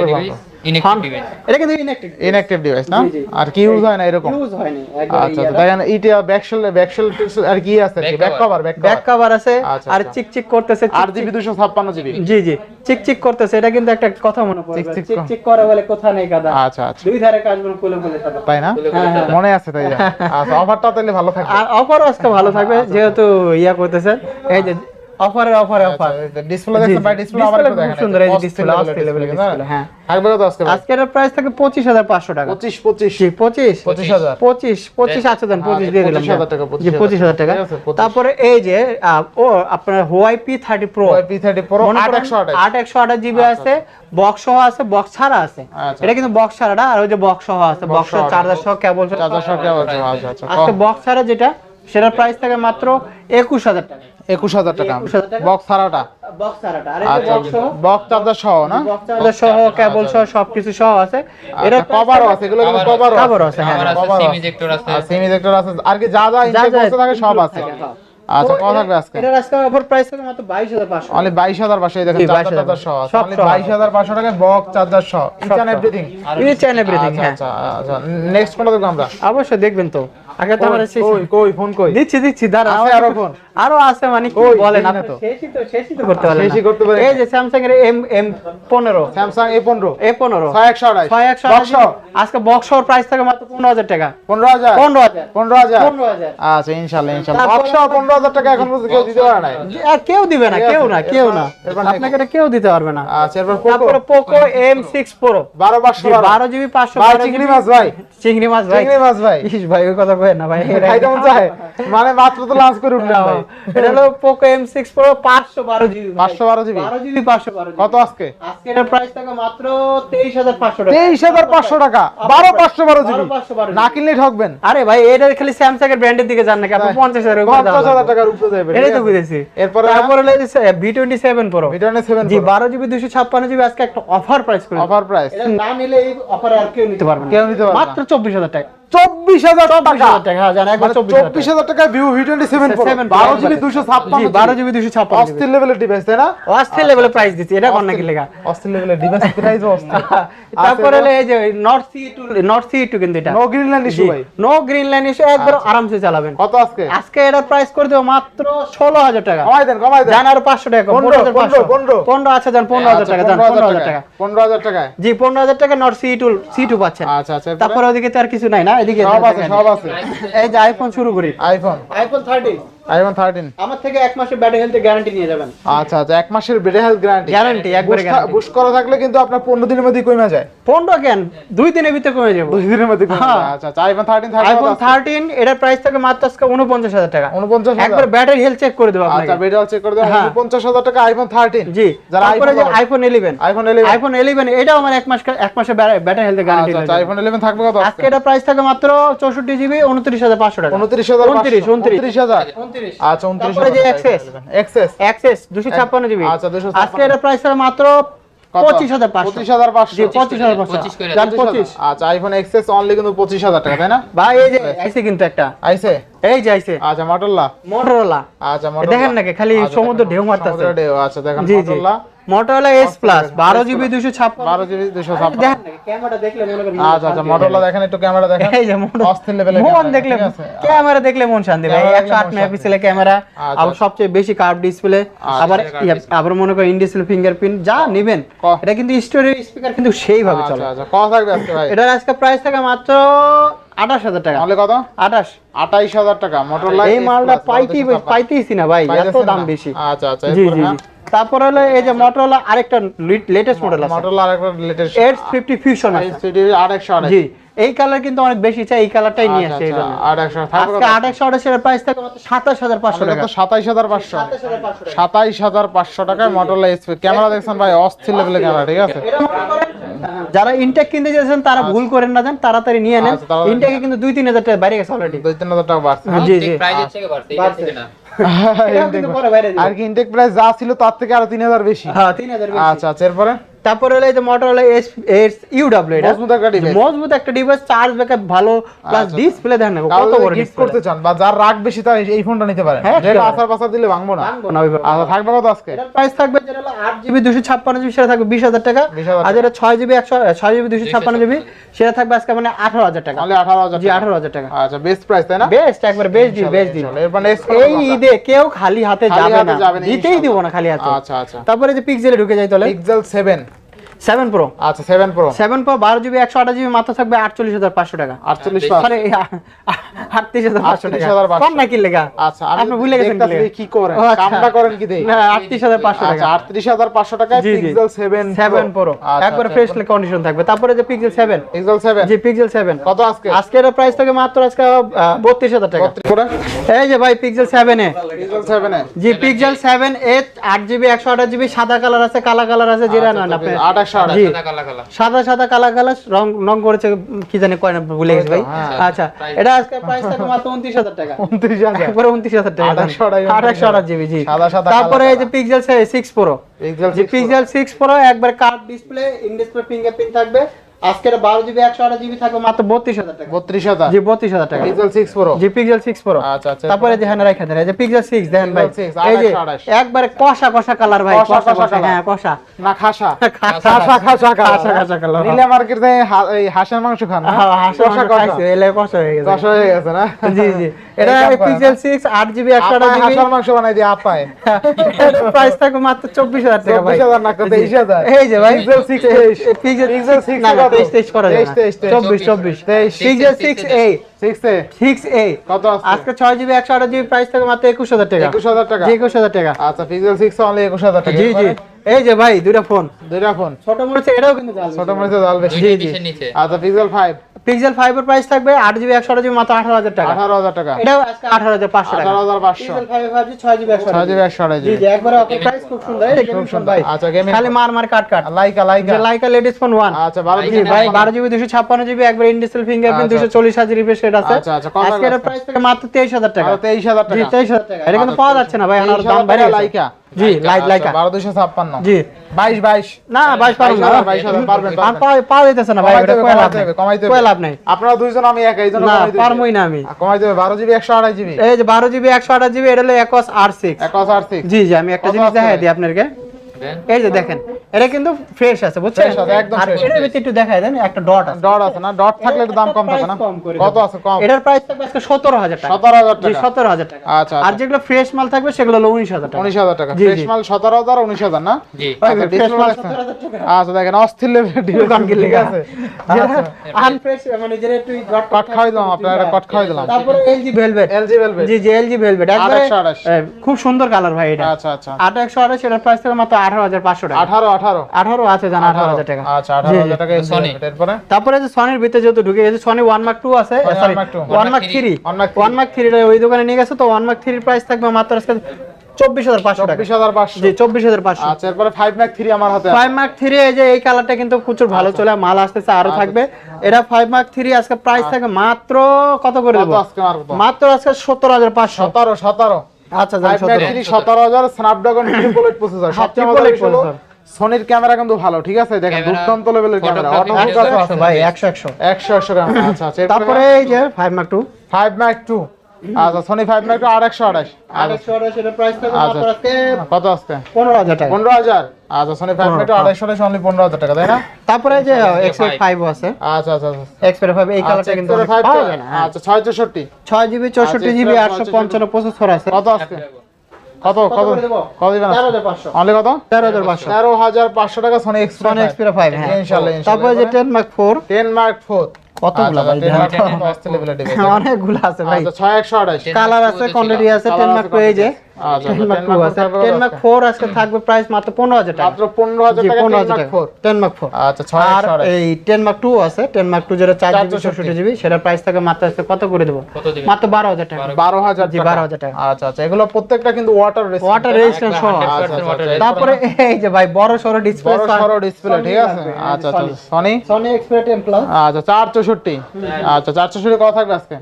এটা কিন্তু inactive ইনঅ্যাক্টিভ ডিভাইস না? জি, জি। আর কি ইউজ হয় না এরকম? ইউজ হয়নি একবার আচ্ছা আচ্ছা। দেখেন এটা ব্যাকশেল ব্যাকশেল আর কি আছে? Back cover back back cover আছে আচ্ছা, আর আচ্ছা। চিকচিক করতেছে আর জিবি দুশো ছাপ্পান্ন জিবি। জি জি। চিকচিক করতেছে এটা কিন্তু একটা কথা মনে পড়ে চিকচিক করে। বলে কথা নেই গাদা। আচ্ছা আচ্ছা। দুই ধারে কাজ করে ফুলে ফুলে সাদা তাই না? হ্যাঁ, হ্যাঁ। মনে আছে তাই। আচ্ছা অফারটা তাহলে ভালো থাকবে। আর অফারও আজকে ভালো থাকবে যেহেতু ইয়া করতেছে। এই যে অফারে অফারে অফার ডিসপ্লে দেখছেন ভাই ডিসপ্লে আবার একটু দেখেন খুব সুন্দর, এই যে display, অস্থির level এর display, হ্যাঁ। থাকবে কত আজকে আজকের প্রাইস থাকে পঁচিশ হাজার পাঁচশো টাকা। 25 25 জি পঁচিশ। পঁচিশ হাজার। পঁচিশ পঁচিশ আচ্ছা দেন পঁচিশ দিয়ে দিলাম 25,000 টাকা, জি পঁচিশ হাজার টাকা। ঠিক আছে, 25,000 তারপরে এই যে ও আপনার Huawei P thirty pro P30 Pro 8128 আট একশো আঠাশ। জিবি আছে বক্স সহ আছে বক্স ছাড়া আছে। আচ্ছা। এটা কিন্তু বক্স ছাড়াটা আর ওই যে বক্স সহ আছে বক্স চার্জার সহ কেবল চার্জার সহ কেবল আচ্ছা আচ্ছা আজকে বক্স ছাড়া যেটা সেটার প্রাইস থাকে মাত্র একুশ হাজার টাকা। 21000 টাকা। 21,000 টাকা। বক্স ছাড়াটা। যে আচ্ছা চার্জার সহ না? চার্জার সহ কেবল সহ সবকিছু সহ আছে। এটা এটা কভারও আছে এগুলো কিন্তু কভারও cover আছে, হ্যাঁ, আমার সিম ইজেক্টর আছে। আর ইজেক্টর আছে। আর কি যা যা যা ইনটেক থাকে সব আছে। হ্যাঁ। আচ্ছা তো কত এটা- থাকবে আজকে? এটার আজকে অফার প্রাইস থাকে মাত্র বাইশ হাজার পাঁচশো। অনলি 22000 দেখেন চার্জার 22,000 টার্জার সহ আছে। সব অনলি সহ আছে। 22500 টাকায় বক্স চার্জার সহ। Each and everything each and everything হ্যাঁ। আচ্ছা আচ্ছা নেক্সট কোনটা দেখব আমরা। অবশ্যই দেখবেন তো। আগে তো আমরা শেষ- কই কই ফোন কই? দিচ্ছি দিচ্ছি দাঁড়া আছে আরও ফোন? আরও আছে মানে কি বলেন আপনি? তো। শেষই তো শেষই তো করতে পারলেন শেষই করতে পারি এই যে স্যামসাং এর এম এম পনেরো। স্যামসাং A15 এ পনেরো। 6128 ছয় একশো বক্স সহ আজকে বক্স সহ প্রাইস থাকে মাত্র পনেরো হাজার টাকা। 15000 পনেরো হাজার। 15000 আচ্ছা ইনশাআল্লাহ ইনশাআল্লাহ বক্স 15000 টাকা এখন পর্যন্ত কেউ দিতে পারে না আর কেউ দিবে না কেউ না কেউ না। আপনাকে এটা কেউ দিতে পারবে না। আচ্ছা এরপর পোকো তারপরে পোকো এম সিক্স প্রো 12500 বারো জিবি পাঁচশো চিংড়ি মাছ ভাই। চিংড়ি মাছ ভাই। চিংড়ি মাছ ভাই। ইস ভাই ওই কথা কই না ভাই? এটা- চায়? মানে মাত্র তো লাঞ্চ করে উঠলেন ভাই। এটা হলো পোকো এম সিক্স প্রো পাঁচশো বারো জিবি 512 জিবি? বারো জিবি কত আজকে? আজকে এটার প্রাইস থাকে মাত্র তেইশ হাজার পাঁচশো টাকা। 23500 টাকা। 12512 জিবি। 12512 না কিনলে ঠকবেন। আরে ভাই এটার খালি স্যামসাং এর ব্র্যান্ডের দিকে যান নাকি? আপনি পঞ্চাশ হাজার উপরে দাম 50000 টাকার উপরে যাবে এটাই তো বুঝেছি। এরপরে তারপরে ভি টোয়েন্টি সেভেন প্রো ভিডিওনে 7 জি বারো জিবি দুশো ছাপ্পান্ন জিবি আজকে একটা অফার প্রাইস করে অফার প্রাইস এটা না নিলে এই অফারে আর কেউ নিতে পারবে না। কেউ নিতে পারবে মাত্র চব্বিশ হাজার 24000 টাকা। চব্বিশ হাজার টাকা। জানা একবার চব্বিশ হাজার টাকা। 24000 টাকা ভিউ V27 Pro 7 12 জিবি 256 জি বারো জিবি দুশো ছাপ্পান্ন অস্থির লেভেলের ডিভাইস তাই না? অস্থির লেভেলে প্রাইস দিচ্ছি। এটা কোন নাকি লেখা? অস্থির লেভেলের ডিভাইস প্রাইস অস্থির। তারপরে এই যে Nord C two Nord C two কিন্তু এটা। নো গ্রিনল্যান্ড ইস্যু ভাই। নো গ্রিন লাইন এসে একবার আরামসে চালাবেন। কত আজকে? আজকে এটার প্রাইস করে দেবো মাত্র ষোলো হাজার টাকা। কমাই দেন কমাই দেন। জান আরও পাঁচশো টাকা পনেরো, হাজার পাঁচশো। পনেরো, পনেরো। পনেরো আচ্ছা যান পনেরো হাজার টাকা পনেরো হাজার টাকা। 15000 টাকায় জি পনেরো হাজার টাকা Nord C two C two পাচ্ছেন। আচ্ছা আচ্ছা তারপরে ওদিকে তো আর কিছু নাই না? এদিকে সব আছে সব আছে। এই যে আইফোন শুরু করি। আইফোন আইফোন থার্টি আইফোন 13 আমার থেকে এক মাসের ব্যাটারি হেলথ গ্যারান্টি নিয়ে যাবেন। আচ্ছা আচ্ছা এক মাসের বেডে হেলথ গ্যারান্টি Guarantee, একবারে guarantee। বুশ করা থাকলে কিন্তু আপনার 15 দিনের মধ্যে কমে যায়। পনেরো কেন? দুই দিনের ভিতরে কমে যাব। দুই দিনের মধ্যে কমে হ্যাঁ। আচ্ছা আচ্ছা আইফোন 13 থার্টি আইফোন থার্টিন এটার প্রাইস থাকে মাত্র আজকে উনপঞ্চাশ হাজার টাকা। 49000 একবার ব্যাটারি হেলথ চেক করে দেবো আচ্ছা আপনাকে বেডে চেক করে হ্যাঁ। 49000 টাকা আইফোন 13 জি। যারা iPhone iPhone eleven iPhone 11 iPhone eleven এটাও আমার এক মাস এক মাসের ব্যাটারি হেলথ গ্যারান্টি আচ্ছা আচ্ছা আইফোন 11 থাকবে কত? আজকে এটা প্রাইস থাকে মাত্র চৌষট্টি জিবি উনত্রিশ হাজার পাঁচশো টাকা। 29000 উনত্রিশ উনত্রিশ। 29000 উনত্রিশ আচ্ছা 29 তারপরে যে Access। এক্সেস অ্যাক্সেস দুশো জিবি আচ্ছা, 256 আজকে এটা প্রাইস থাকে মাত্র পঁচিশ হাজার 25500 জি পঁচিশ হাজার পাঁচশো। 25 করে যান পঁচিশ। আচ্ছা আইফোন এক্সএস অনলি কিন্তু 25000 টাকা তাই না? ভাই এই যে আইসে কিন্তু একটা। আইছে এই যে আইসে। আচ্ছা মটোরোলা মোটরোলা আচ্ছা দেখেন নাকি খালি সমুদ্র ঢেউ মারতেছে। ঢেউ আচ্ছা দেখেন জি জি। মটোরোলা মোটরোলা এস প্লাস বারো জিবি দুশো ছাপ্পান্ন। 12 জিবি 256 দেখেন নাকি ক্যামেরা দেখলে মনে করেন আচ্ছা আচ্ছা মটোরোলা দেখেন একটু ক্যামেরা দেখেন। এই যে অস্থির লেভেলের মন দেখলে ক্যামেরা দেখলে মন শান্তি ভাই। একশো আট মেগাপিক্সেলের ক্যামেরা আচ্ছা, আবার সবচেয়ে বেশি কার্ভ ডিসপ্লে আবার আবার মনে করেন ইন ডিসপ্লে ফিঙ্গারপ্রিন্ট যা নেবেন এটা কিন্তু স্টোরেজ স্পিকার কিন্তু সেইভাবে চলে। আচ্ছা আচ্ছা কত থাকবে আজকে ভাই? এটার আজকে প্রাইস থাকে মাত্র আঠাশ হাজার টাকা। তাহলে কত? আঠাশ। 28000 টাকা মটোরোলা এই মালটা পাইতেই পাইতেইছি না ভাই এত দাম বেশি। আচ্ছা আচ্ছা জি জি। তারপর হলো এই যে মোটরোলা আরেকটা লেটেস্ট মডেল আছে। মটোরোলা আরেকটা লেটেস্ট এইট ফিফটি ফিউশন আছে। সিডি 828 জি এই কালার কিন্তু অনেক বেশি চাই এই কালারটাই নিয়ে আসছে এই জন্য। 828 থাকবে আজকে আঠাশশো আঠাশের প্রাইস থাকে মাত্র সাতাশ হাজার পাঁচশো টাকা। কত 27500 27500 টাকায় মটোরোলা এসপি ক্যামেরা দেখছেন ভাই অস্থির লেভেলের ক্যামেরা ঠিক আছে? মনে যারা ইনটেক কিনতে যাচ্ছেন তারা ভুল করেন না যান তাড়াতাড়ি নিয়ে নেন। আচ্ছা, ইনটেকে কিন্তু দুই তিন হাজার টাকা বাইরে গেছে অলরেডি দুই তিন হাজার টাকা বাড়ছে জি জি। প্রাইজের থেকে বাড়ছে দিবে। আর কি ইনটেক প্রাইস যা ছিল তার থেকে আরও তিন হাজার বেশি হ্যাঁ তিন হাজার বেশি। আচ্ছা আচ্ছা এরপরে তারপরে হলো এই যে মোটরোলা এস এস ইউডব্লিউ এটা। মজবুত একটা device। মজবুত একটা ডিভাইস চার্জ ব্যাকআপ ভালো প্লাস। ডিসপ্লে দেখেন না, কত বড় গিফট করতে চান বা যার রাগ বেশি তার এই- ফোনটা নিতে পারেন। হ্যাঁ, যেটা আসার পাশা দিলে ভাঙবো না। ভাঙবো না আচ্ছা থাকবে কত আজকে? এটার প্রাইস থাকবে যেটা হলো আট জিবি দুশো ছাপ্পান্ন জিবি সেটা থাকবে বিশ হাজার টাকা। আর যেটা ছয় জিবি একশো ছয় জিবি দুশো ছাপ্পান্ন জিবি সেটা থাকবে আজকে মানে আঠারো হাজার টাকা। তাহলে আঠারো হাজার জি আঠারো হাজার টাকা। আচ্ছা বেস্ট প্রাইস তাই না? বেস্ট একবার বেস্ট দিন বেস্ট দিন এরপর next এই ঈদে কেউ খালি হাতে যাবে না। দিতেই। দিব না খালি হাতে। আচ্ছা আচ্ছা। তারপরে যে পিক্সেলে ঢুকে যাই তাহলে। পিক্সেল সেভেন সেভেন প্রো আচ্ছা সেভেন প্রো সেভেন প্রো বারো জিবি একশো আঠাশ জিবি মাত্র থাকবে আটচল্লিশ হাজার পাঁচশো টাকা। আটচল্লিশ সরি আটত্রিশ হাজার পাঁচশো টাকা। কম নাকি লেগা? আচ্ছা আপনি ভুলে গেছেন কি কি করেন আচ্ছা। কামটা করেন কি দেই? না আটত্রিশ হাজার পাঁচশো আচ্ছা টাকা। আটত্রিশ হাজার পাঁচশো টাকায় জি, জি। পিক্সেল সেভেন সেভেন প্রো একবারে ফ্রেশ কন্ডিশন থাকবে। তারপরে যে পিক্সেল সেভেন পিক্সেল সেভেন জি পিক্সেল সেভেন কত আজকে? আজকের প্রাইস থাকে মাত্র আজকে বত্রিশ হাজার টাকা। করে? এই যে ভাই পিক্সেল সেভেন এ। পিক্সেল সেভেনে জি পিক্সেল সেভেন এইট আট জিবি একশো আঠাশ জিবি সাদা কালার আছে কালা কালার আছে যেটা নেন আপনি। আট একশো আট জি সাদা সাদা কালা কালা। রং রং করেছে কি জানি কয় না ভুলে গেছি ভাই। হ্যাঁ। আচ্ছা এটা আজকে প্রাইস থাকে মাত্র উনত্রিশ হাজার টাকা। উনত্রিশ হাজার? একবারে উনত্রিশ হাজার টাকা। আট একশো আঠাশ আট একশো আঠাশ। জিবি জি। সাদা সাদা তারপরে এই যে পিক্সেল 6 প্রো পিক্সেল 6 প্রো একবার curved display in display fingerprint থাকবে। আজকের বারো জিবি একশো আঠাশ জিবি থাকবে মাত্র বত্রিশ হাজার টাকা। বত্রিশ হাজার। জি বত্রিশ হাজার টাকা। পিক্সেল সিক্স প্রো জি পিক্সেল সিক্স প্রো আচ্ছা আচ্ছা। তারপরে যে হ্যাঁ রাখা দেন এই যে পিক্সেল সিক্স দেখেন ভাই। এই যে একবারে কষা কষা কালার ভাই কষা, কষা। হ্যাঁ কষা। না খাসা। খাসা খাসা খাসা খাসা কালার নিলে মার্কেট থেকে এই হাঁসের মাংস খান? হ্যাঁ হাসা কষা কষা কষা। খাইছে এলে কষা হয়ে গেছে। কষা হয়ে গেছে না? জি জি। এটা পিক্সেল না? সিক্স আট জিবি একশো আঠাশ আপায় জিবি হাঁসের মাংস বানাই দিয়ে আপায়। প্রাইস থাকবে মাত্র চব্বিশ হাজার টাকা ভাই। 24,000 না, কত 23,000 এই যে ভাই। Pixel 6 পিক্সেল Pixel 6 না না কত? তেইশ তেইশ করা যায় তেইশ, তেইশ, তেইশ। চব্বিশ চব্বিশ তেইশ। Pixel six A six A six A কত আছে? আজকে ছয় জিবি একশো আঠাশ জিবি প্রাইস থাকে মাত্র একুশ হাজার টাকা। একুশ হাজার টাকা। জি একুশ হাজার টাকা। আচ্ছা পিক্সেল 6 অনলি একুশ হাজার টাকা। জি জি। এই যে ভাই দুইটা ফোন। দুইটা ফোন। ছোট মরিচে এটাও কিন্তু জাল ছোট মরিচে জাল বেশি জি জি। আচ্ছা পিক্সেল ফাইভ পিক্সেল ফাইভ এর প্রাইস থাকবে আট জিবি একশো আঠাশ জিবি মাত্র আঠারো হাজার টাকা। আঠারো হাজার টাকা। এটাও আজকে আঠারো হাজার পাঁচশো টাকা। আঠারো হাজার পাঁচশো। পিক্সেল ফাইভ ফাইভ জি ছয় জিবি একশো ছয় জিবি একশো আড়াই জি জি একবারে অফার প্রাইস খুব সুন্দর। এই খুব সুন্দর। ভাই। আচ্ছা, gaming খালি মার মার কাট কাট। লাইকা লাইকা যে লাইকা লেডিস ফোন ওয়ান আচ্ছা বারো জি ভাই বারো জিবি দুশো ছাপ্পান্ন জিবি একবার ইন্ডিসেল ফিঙ্গারপ্রিন্ট আচ্ছা, দুশো চল্লিশ হাজার রিফ্রেশ রেট আছে। আচ্ছা, আচ্ছা, কত আজকের প্রাইস থেকে মাত্র তেইশ হাজার টাকা। আরও তেইশ হাজার জি টাকা। তেইশ হাজার টাকা। এটা কিন্তু পাওয়া যাচ্ছে না ভাই আমার দাম বাইরে লাইকা জি লাইট লাইকা বারো জি। বাইশ বাইশ। না বাইশ পারবেন না। পারবেন, আর পাওয়া- যাইতেছে না ভাই কয় লাভ নাই। কমাইতে কয় লাভ নাই। আপনারা দুইজন আমি এক এই না পারমই না আমি। কমাই দেবে বারো জিবি একশো আড়াই জিবি। এই যে বারো জিবি একশো আঠাশ জিবি এটা হলো একস আর সিক্স। একশ আর সিক্স। জি জি আমি একটা জিনিস দেখাই দিই আপনাকে। এই যে দেখেন এটা কিন্তু ফ্রেশ আছে বুঝছেন? একদম আর fresh। এটার ভিতরে একটু দেখাই দেন একটা ডট আছে। ডট আছে না? ডট থাকলে একটু দাম কম থাকে না? Price কম করে কত আছে কম? এটার প্রাইস থাকবে আজকে সতেরো হাজার টাকা। সতেরো হাজার জি টাকা। সতেরো হাজার টাকা। আচ্ছা আর আচ্ছা যেগুলো ফ্রেশ মাল থাকবে সেগুলো হলো উনিশ হাজার টাকা। উনিশ হাজার টাকা। ফ্রেশ মাল সতেরো হাজার উনিশ হাজার না? জি। ওই আচ্ছা, fresh মাল 17,000 টাকা। আচ্ছা দেখেন অস্থির লেভেলের দোকান কিনলে ঠিক আছে? আচ্ছা আনফ্রেশ মানে যেটা একটু ডট কট খাওয়াই দিলাম আপনার একটা কট খাওয়াই দিলাম। তারপরে এলজি ভেলভেট এলজি ভেলভেট জি জি এলজি ভেলভেট একবারে খুব সুন্দর কালার ভাই এটা। আচ্ছা আচ্ছা। আট একশো আঠাশ এটার প্রাইস থেকে মাত্র আঠারো হাজার পাঁচশো টাকা। আঠারো আঠারো? আঠারো আছে জানা আঠারো হাজার টাকা। আচ্ছা আঠারো হাজার টাকা LG Sony। velvet, এরপরে? তারপরে যে সনির ভিতরে যেহেতু ঢুকে গেছে সনি ওয়ান মার্ক টু আছে। Sorry one mark three One Mark three। One mark three ওই দোকানে নিয়ে গেছে তো ওয়ান মার্ক থ্রির প্রাইস থাকবে মাত্র আজকে চব্বিশ হাজার পাঁচশো টাকা। চব্বিশ হাজার পাঁচশো। জি চব্বিশ হাজার পাঁচশো। আচ্ছা এরপরে ফাইভ ম্যাক থ্রি আমার হাতে ফাইভ মার্ক থ্রি এই যে এই কালারটা কিন্তু প্রচুর ভালো চলে মাল আসতেছে আরও আচ্ছা। থাকবে। এটা ফাইভ মার্ক থ্রি আজকে প্রাইস থাকে মাত্র কত করে দেবো? মাত্র আজকে সত্তর হাজার পাঁচশো। সতেরো সতেরো। আচ্ছা সতেরো। হাজার স্ন্যাপড্রাগন ট্রিপল এইট প্রসেসর সবচেয়ে মজার হলো processor। ক্যামেরা কিন্তু ভালো ঠিক আছে? দেখেন দুর্দান্ত লেভেলের ক্যামেরা অটো ফোকাস আছে। ভাই একশো একশো। একশো একশো ক্যামেরা আচ্ছা আচ্ছা। তারপরে এই যে five mark two five mark two আচ্ছা সনি ফাইভ ম্যাক টু আর একশো আঠাশ আড়াইশো আড়াইশো এটার প্রাইস থাকবে আচ্ছা। মাত্র আজকে কত আজকে? পনেরো হাজার টাকা। পনেরো হাজার? আচ্ছা সনি ফাইভ ম্যাক টু আড়াইশো আঠাশ অনলি পনেরো হাজার টাকা তাই না? তারপরে যে এক্সপের ফাইভ আছে। আচ্ছা আচ্ছা আচ্ছা এক্সপের ফাইভ এই আচ্ছা, কালারটা কিন্তু Xperia অনেক 5 পাওয়া যায় না। আচ্ছা ছয় চৌষট্টি। ছয় জিবি চৌষট্টি আচ্ছা, জিবি আটশো পঞ্চান্ন প্রসেসর আছে। কত আজকে? কত কত কত? দিবেন তেরো হাজার পাঁচশো। অনলি কত? তেরো হাজার পাঁচশো। তেরো হাজার পাঁচশো টাকা সনি এক্সপিরা ফাইভ হ্যাঁ। ইনশাআল্লাহ তারপরে যে ten mark four ten mark four কতগুলো ভাই? দেখেন। অস্থির লেভেলের ডিভাইস অনেকগুলো আছে ভাই আচ্ছা ছয় একশো আঠাশ কালার আছে কোয়ান্টিটি আছে টেন মার্ক হয়ে এই যে আচ্ছা টেন মার্ক টু 10 Mark আছে two টেন মার্ক ফোর আজকে থাকবে প্রাইস মাত্র পনেরো হাজার টাকা। পনেরো হাজার টাকা পনেরো হাজার টাকা। ফোর টেন মার্ক ফোর আচ্ছা আর এই টেন মার্ক টু আছে। টেন মার্ক টু যেটা চার জিবি 464 চৌষট্টি জিবি সেটার প্রাইস থাকে মাত্র আজকে কত করে দেবো? মাত্র বারো হাজার টাকা। বারো হাজার জি, 12,000 টাকা। আচ্ছা আচ্ছা এগুলো প্রত্যেকটা কিন্তু ওয়াটার ওয়াটার রেজিস্ট্যান্স সহ। একবার আচ্ছা, আচ্ছা, water আচ্ছা। তারপরে এই যে ভাই বড় সরো ডিসপ্লে বড় সরো ডিসপ্লে ঠিক আছে? আচ্ছা আচ্ছা Sony Sony Xperia ten plus আচ্ছা চার চৌষট্টি। আচ্ছা চার চৌষট্টি কত থাকবে আজকে?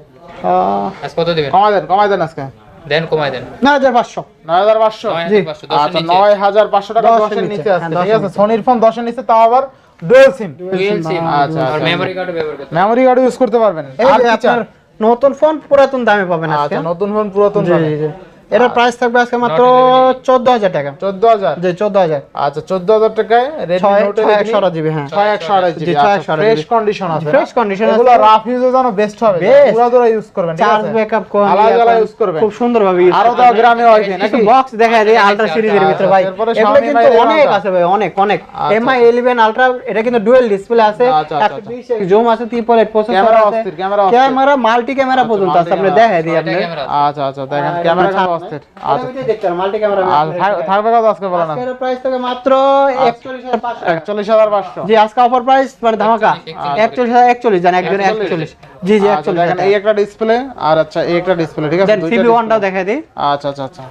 আজ কমাই দেন কমাই দেন আজকে। দেন কমাই দেন। নয় হাজার পাঁচশো। নয় হাজার পাঁচশো? নয় হাজার পাঁচশো, দশের আচ্ছা নিচে। নয় হাজার পাঁচশো টাকা 10 এর নিচে, নিচে হ্যাঁ, আছে ঠিক আছে সনির ফোন দশের নিচে তাও আবার ডুয়েল সিম ডুয়েল সিম আচ্ছা, আর। মেমরি কার্ড ব্যবহার করতে মেমরি কার্ড ইউজ করতে পারবেন। আর? আপনার নতুন ফোন পুরাতন দামে পাবেন আজকে। আচ্ছা নতুন ফোন পুরাতন দামে। জি, জি। এটার প্রাইস থাকবে আজকে মাত্র চোদ্দ হাজার টাকা। চোদ্দ হাজার? জি চোদ্দ হাজার। আচ্ছা চোদ্দ হাজার টাকায় ছয় একশো আঠাশ জিবি হ্যাঁ। ছয় একশো আড়াই জি, জিবি ছয় ফ্রেশ কন্ডিশন আছে। Fresh condition এগুলো। রাফ ইউজের জন্য বেস্ট হবে। পুরো দূরে ইউজ করবেন চার্জ ব্যাকআপ আলাদা আলাদা ইউজ করবেন। খুব সুন্দর ভাবে ইউজ আরও তো গ্রামে ওয়াইফাই নাকি? বক্স দেখা যায় আলট্রা সিরিজের আচ্ছা, ভিতরে ভাই। এগুলো কিন্তু অনেক 11 আছে ভাই অনেক অনেক। আচ্ছা, এমআই 11 আলট্রা এটা কিন্তু ডুয়াল ডিসপ্লে আছে। আচ্ছা, আচ্ছা, 120 জুম আছে 3.8 প্রসেসর ক্যামেরা আছে। ক্যামেরা ক্যামেরা মাল্টি ক্যামেরা পর্যন্ত আছে আপনি দেখাই দিই আপনি আচ্ছা আচ্ছা দেখেন ক্যামেরা আচ্ছা দেখতে মাল্টি ক্যামেরা আর থাক- থাকবে কত আজকে বলেন না। আজকের প্রাইস থেকে মাত্র 41500 একচল্লিশ হাজার পাঁচশো। জি আজকে অফার প্রাইস মানে ধামাকা। 41000 41 জান একজন 41 জি জি আচ্ছা 41 দেখেন এই একটা ডিসপ্লে আর আচ্ছা এই একটা ডিসপ্লে ঠিক আছে? দেন দেখাই দিই। আচ্ছা আচ্ছা আচ্ছা।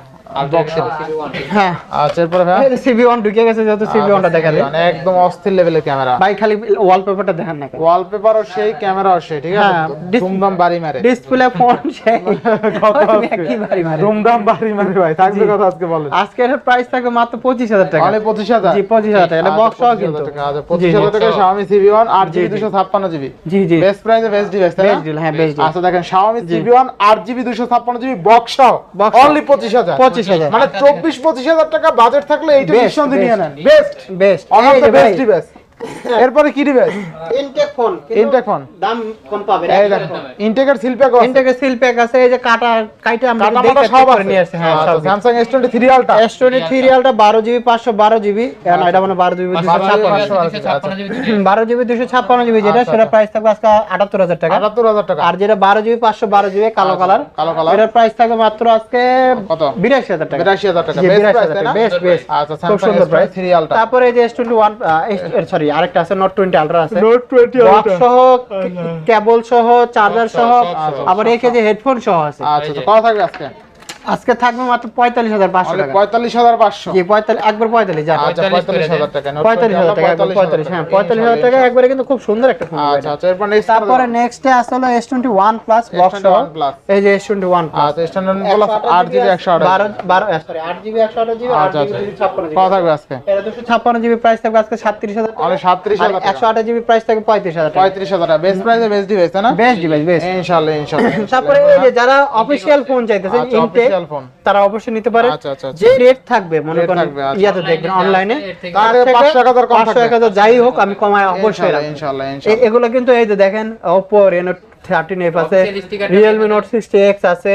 হ্যাঁ। আচ্ছা এরপরে ভাই? সিবি ওয়ান ঢুকে গেছে যেহেতু সিবি ওয়ানটা দেখা একদম অস্থির লেভেলের ক্যামেরা ভাই খালি ওয়ালপেপারটা দেখেন না ওয়ালপেপারও সেই ক্যামেরাও সেই ঠিক আছে? ধুমধাম বাড়ি মারে। ডিসপ্লে ফোন সেই। কত ওই আজকে? একই বাড়ি মারে। ধুমধাম বাড়ি মারে ভাই থাকবে কথা আজকে বলেন। আজকের প্রাইস থাকবে মাত্র পঁচিশ হাজার টাকা। অনলি পঁচিশ জি পঁচিশ হাজার টাকা। এটা বক্স সহ কিন্তু। আচ্ছা পঁচিশ হাজার টাকা Xiaomi CB1 আট জিবি দুশো ছাপ্পান্ন জিবি জি জি। বেস্ট প্রাইসে বেস্ট ডিভাইস তাই Best deal, হ্যাঁ, best deal। আচ্ছা দেখেন Xiaomi CB1 আট জিবি দুশো বক্স সহ Box অনলি পঁচিশ হাজার। পঁচিশ হাজার মানে চব্বিশ পঁচিশ হাজার টাকা বাজেট থাকলে এইটা নিঃসন্দেহে নিয়ে। নেন best best all of the best এরপরে কি device intake phone Intake phone। দাম কম পাবেন এই দেখো ইন্টেকের সিল প্যাক আছে ইনটেকের সিল প্যাক আছে এই যে কাটা কাইটা আমরা কাটা দেখে মাটা সব আছে। নিয়ে আসছি হ্যাঁ সব স্যামসাং S23 আলট্রা S23 সিরিয়ালটা 12 জিবি 512 জিবি। না এটা মানে 12 জিবি 12 জিবি 256 জিবি যেটা আচ্ছা, সেটা আচ্ছা। প্রাইস থাকবে আজকে 78000 টাকা। 78000 টাকা। আর যেটা 12 জিবি 512 জিবি কালো কালার আচ্ছা, কালো কালার। এটার প্রাইস থাকবে মাত্র আজকে কত? 82000 টাকা। 82000 টাকা। বেস্ট প্রাইস না? বেস্ট বেস্ট আচ্ছা স্যামসাং সুন্দর প্রাইস S23 আলট্রা তারপরে এই যে S21 সরি আরেকটা আছে নট 20 আলট্রা আছে। নোট 20 বক্স সহ কেবল সহ চার্জার সহ আবার এই যে হেডফোন সহ আছে। আচ্ছা তো কত থাকবে আজকে? আজকে থাকবে মাত্র 45500 অনলি টাকা। 45500 জি 45 একবার 45 যা। আচ্ছা 45000 টাকা নোট 45000 টাকা একবার 45 হ্যাঁ 45000 টাকা একবারে কিন্তু খুব সুন্দর একটা ফোন আচ্ছা আচ্ছা এরপর নেক্সট তারপরে নেক্সটে আসলে S21 প্লাস বক্স সহ S21 Plus। এই যে S21 প্লাস আচ্ছা standard plus 8 GB 128 12 sorry 8 GB 128 GB 8 আচ্ছা জিবি আচ্ছা। 256 জিবি থাকবে আজকে? এটা 256 জিবি প্রাইস থাকবে আজকে 37000 টাকা। অনলি 37000 টাকা। 128 জিবি প্রাইস থাকবে 35000 টাকা। 35000 টাকা। বেস্ট প্রাইসে বেস্ট ডিভাইস তাই না? বেস্ট ডিভাইস বেস্ট ইনশাআল্লাহ ইনশাআল্লাহ তারপরে এই যে যারা অফিশিয়াল ফোন চাইতেছেন আচ্ছা, ইনটেক official ফোন তারা অবশ্যই নিতে পারে আচ্ছা, আচ্ছা, আচ্ছা। যে রেট থাকবে মনে করেন। ইয়াতে দেখবেন অনলাইনে তার থেকে 500 টাকা দর কম থাকবে। যাই হোক আমি কমায় অবশ্যই রাখব ইনশাআল্লাহ ইনশাআল্লাহ এগুলো কিন্তু এই যে দেখেন Oppo Reno 13F আছে Realme। Note 60X আছে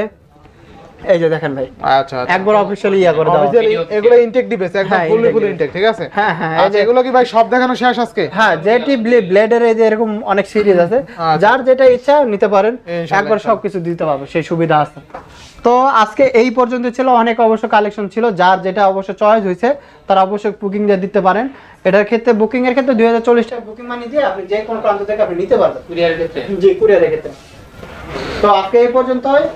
এই যে দেখেন ভাই। আচ্ছা আচ্ছা। একবার অফিশিয়ালি ইয়া করে দাও এগুলো ইনটেক ডিভাইস একদম হ্যাঁ, ফুলি ফুলি ইনটেক ঠিক আছে? হ্যাঁ হ্যাঁ আচ্ছা এগুলো কি ভাই সব দেখানো শেষ আজকে? হ্যাঁ যেটি ব্লেডের এই যে এরকম অনেক সিরিজ আছে। আচ্ছা। যার যেটা ইচ্ছা নিতে পারেন। একবার সবকিছু দিতে পারবে সেই সুবিধা আছে। তো আজকে এই পর্যন্ত ছিল অনেক অবশ্য কালেকশন ছিল। যার যেটা অবশ্য চয়েস হয়েছে তারা অবশ্যই বুকিং দিয়ে দিতে পারেন। এটার ক্ষেত্রে বুকিং এর ক্ষেত্রে দুই হাজার চল্লিশ টাকা বুকিং মানি দিয়ে আপনি যে কোনো প্রান্ত থেকে আপনি নিতে পারবেন। কুরিয়ার ক্ষেত্রে। জি কুরিয়ারের ক্ষেত্রে। তো আজকে এই পর্যন্ত